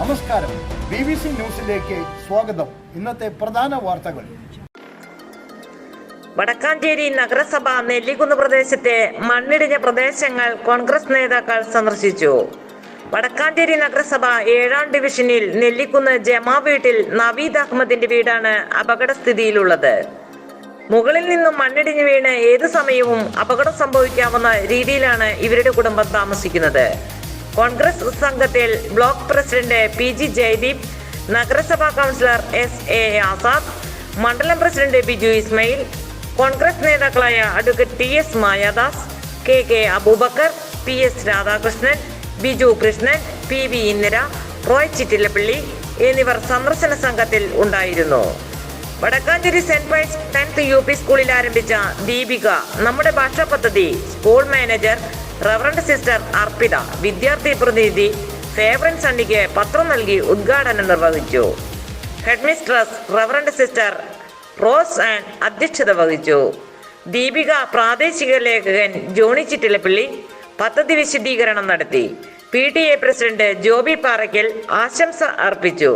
നമസ്കാരം. B B C ന്യൂസിലേക്ക് സ്വാഗതം. ഇന്നത്തെ പ്രധാന വാർത്തകൾ. വടക്കാഞ്ചേരി നഗരസഭ നെല്ലിക്കുന്ന് പ്രദേശത്തെ മണ്ണിടിഞ്ഞ പ്രദേശങ്ങൾ കോൺഗ്രസ് നേതാക്കൾ സന്ദർശിച്ചു. വടക്കാഞ്ചേരി നഗരസഭ ഏഴാം ഡിവിഷനിൽ നെല്ലിക്കുന്ന് ജമാ വീട്ടിൽ നവീദ് അഹമ്മദിന്റെ വീടാണ് അപകടസ്ഥിതിയിലുള്ളത്. മുകളിൽ നിന്നും മണ്ണിടിഞ്ഞു വീണ് ഏത് സമയവും അപകടം സംഭവിക്കാവുന്ന രീതിയിലാണ് ഇവരുടെ കുടുംബം താമസിക്കുന്നത്. കോൺഗ്രസ് സംഘത്തിൽ block president P G Jayadeep നഗരസഭാ കൗൺസിലർ എസ് എ ആസാദ് മണ്ഡലം പ്രസിഡന്റ് ബിജു ഇസ്മയിൽ കോൺഗ്രസ് നേതാക്കളായ advocate T S Mayadas K K Abubakar P S Radhakrishnan Biju Krishnan P V Indira Roy Chittilappally എന്നിവർ സന്ദർശന സംഘത്തിൽ ഉണ്ടായിരുന്നു. Vadakkanchery saint Pius tenth U P സ്കൂളിൽ ആരംഭിച്ച ദീപിക നമ്മുടെ ഭാഷാ പദ്ധതി school manager reverend sister Arpitha വിദ്യാർത്ഥി പ്രതിനിധി ഫേവറൻ സണ്ണിക്ക് പത്രം നൽകി ഉദ്ഘാടനം നിർവഹിച്ചു. Headmistress reverend sister Rose and അധ്യക്ഷത വഹിച്ചു. ദീപിക പ്രാദേശിക ലേഖകൻ ജോണി ചിറ്റിലപ്പള്ളി പദ്ധതി വിശദീകരണം നടത്തി. P T A president Joby Parackal ആശംസ അർപ്പിച്ചു.